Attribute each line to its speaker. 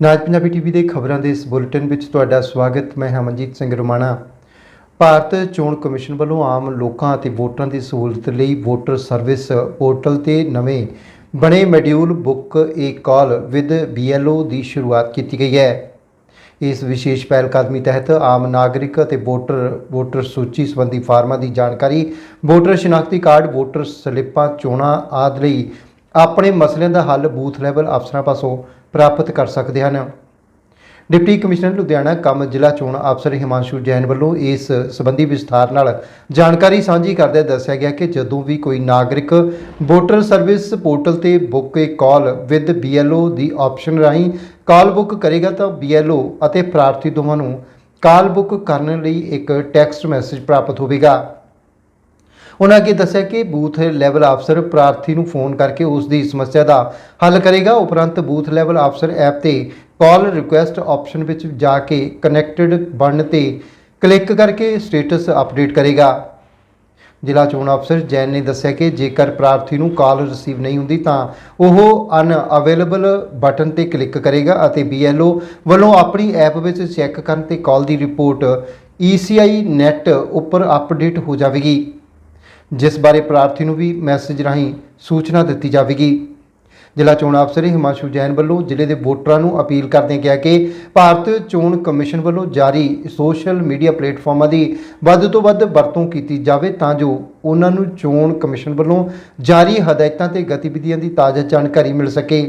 Speaker 1: ਨਾਜ Punjabi TV ਦੇ ਖਬਰਾਂ ਦੇ ਇਸ ਬੁਲੇਟਿਨ ਵਿੱਚ ਤੁਹਾਡਾ ਸਵਾਗਤ। ਮੈਂ ਹਮਨਜੀਤ ਸਿੰਘ ਰੁਮਾਣਾ। ਭਾਰਤ ਚੋਣ ਕਮਿਸ਼ਨ ਵੱਲੋਂ ਆਮ ਲੋਕਾਂ ਅਤੇ ਵੋਟਰਾਂ ਦੀ ਸਹੂਲਤ ਲਈ ਵੋਟਰ ਸਰਵਿਸ ਪੋਰਟਲ ਤੇ ਨਵੇਂ ਬਣੇ module book a call with BLO ਦੀ ਸ਼ੁਰੂਆਤ ਕੀਤੀ ਗਈ ਹੈ। ਇਸ ਵਿਸ਼ੇਸ਼ ਪਹਿਲ ਕਦਮੀ ਤਹਿਤ ਆਮ ਨਾਗਰਿਕ ਅਤੇ ਵੋਟਰ ਵੋਟਰ ਸੂਚੀ ਸੰਬੰਧੀ ਫਾਰਮਾਂ ਦੀ ਜਾਣਕਾਰੀ, ਵੋਟਰ ਸ਼ਨਾਖਤੀ ਕਾਰਡ, ਵੋਟਰ ਸਲਿੱਪਾਂ, ਚੋਣਾਂ ਆਦਿ ਲਈ ਆਪਣੇ ਮਸਲਿਆਂ ਦਾ ਹੱਲ ਬੂਥ ਲੈਵਲ ਅਫਸਰਾਂ ਪਾਸੋਂ ਪ੍ਰਾਪਤ ਕਰ ਸਕਦੇ ਹਨ। ਡਿਪਟੀ ਕਮਿਸ਼ਨਰ ਲੁਧਿਆਣਾ ਕੰਮ ਜ਼ਿਲ੍ਹਾ ਚੋਣ ਅਫਸਰ ਹਿਮਾਂਸ਼ੂ ਜੈਨ ਵੱਲੋਂ ਇਸ ਸੰਬੰਧੀ ਵਿਸਥਾਰ ਨਾਲ ਜਾਣਕਾਰੀ ਸਾਂਝੀ ਕਰਦਿਆਂ ਦੱਸਿਆ ਗਿਆ ਕਿ ਜਦੋਂ ਵੀ ਕੋਈ ਨਾਗਰਿਕ ਵੋਟਰ ਸਰਵਿਸ ਪੋਰਟਲ ਤੇ book a call with BLO ਦੀ ਆਪਸ਼ਨ ਰਾਹੀਂ ਕਾਲ ਬੁੱਕ ਕਰੇਗਾ ਤਾਂ BLO ਅਤੇ ਪ੍ਰਾਰਥੀ ਦੋਵਾਂ ਨੂੰ ਕਾਲ ਬੁੱਕ ਕਰਨ ਲਈ ਇੱਕ ਟੈਕਸਟ ਮੈਸੇਜ ਪ੍ਰਾਪਤ ਹੋਵੇਗਾ। ਉਹਨਾਂ ਅੱਗੇ ਦੱਸਿਆ ਕਿ ਬੂਥ ਲੈਵਲ ਅਫਸਰ ਪ੍ਰਾਰਥੀ ਨੂੰ ਫੋਨ ਕਰਕੇ ਉਸ ਦੀ ਸਮੱਸਿਆ ਦਾ ਹੱਲ ਕਰੇਗਾ। ਉਪਰੰਤ ਬੂਥ ਲੈਵਲ ਅਫਸਰ ਐਪ ਤੇ ਕਾਲ ਰਿਕੁਐਸਟ ਆਪਸ਼ਨ ਵਿੱਚ ਜਾ ਕੇ ਕਨੈਕਟਡ ਬਣਨ ਤੇ ਕਲਿੱਕ ਕਰਕੇ ਸਟੇਟਸ ਅਪਡੇਟ ਕਰੇਗਾ। ਜ਼ਿਲ੍ਹਾ ਚੋਣ ਅਫਸਰ ਜੈਨ ਨੇ ਦੱਸਿਆ ਕਿ ਜੇਕਰ ਪ੍ਰਾਰਥੀ ਨੂੰ ਕਾਲ ਰਿਸੀਵ ਨਹੀਂ ਹੁੰਦੀ ਤਾਂ ਉਹ ਅਨਅਵੇਲੇਬਲ ਬਟਨ ਤੇ ਕਲਿੱਕ ਕਰੇਗਾ ਅਤੇ BLO ਵੱਲੋਂ ਆਪਣੀ ਐਪ ਵਿੱਚ ਚੈੱਕ ਕਰਨ ਤੇ ਕਾਲ ਦੀ ਰਿਪੋਰਟ ECI ਨੈਟ ਉੱਪਰ ਅਪਡੇਟ ਹੋ ਜਾਵੇਗੀ। ਜਿਸ ਬਾਰੇ ਪ੍ਰਾਰਥੀ ਨੂੰ ਵੀ ਮੈਸੇਜ ਰਾਹੀਂ ਸੂਚਨਾ ਦਿੱਤੀ ਜਾਵੇਗੀ। ਜ਼ਿਲ੍ਹਾ ਚੋਣ ਅਫਸਰ ਹਿਮਾਂਸ਼ੂ ਜੈਨ ਵੱਲੋਂ ਜ਼ਿਲ੍ਹੇ ਦੇ ਵੋਟਰਾਂ ਨੂੰ ਅਪੀਲ ਕਰਦਿਆਂ ਕਿਹਾ ਕਿ ਭਾਰਤ ਚੋਣ ਕਮਿਸ਼ਨ ਵੱਲੋਂ ਜਾਰੀ ਸੋਸ਼ਲ ਮੀਡੀਆ ਪਲੇਟਫਾਰਮਾਂ ਦੀ ਵੱਧ ਤੋਂ ਵੱਧ ਵਰਤੋਂ ਕੀਤੀ ਜਾਵੇ ਤਾਂ ਜੋ ਉਹਨਾਂ ਨੂੰ ਚੋਣ ਕਮਿਸ਼ਨ ਵੱਲੋਂ ਜਾਰੀ ਹਦਾਇਤਾਂ ਤੇ ਗਤੀਵਿਧੀਆਂ ਦੀ ਤਾਜ਼ਾ ਜਾਣਕਾਰੀ ਮਿਲ ਸਕੇ।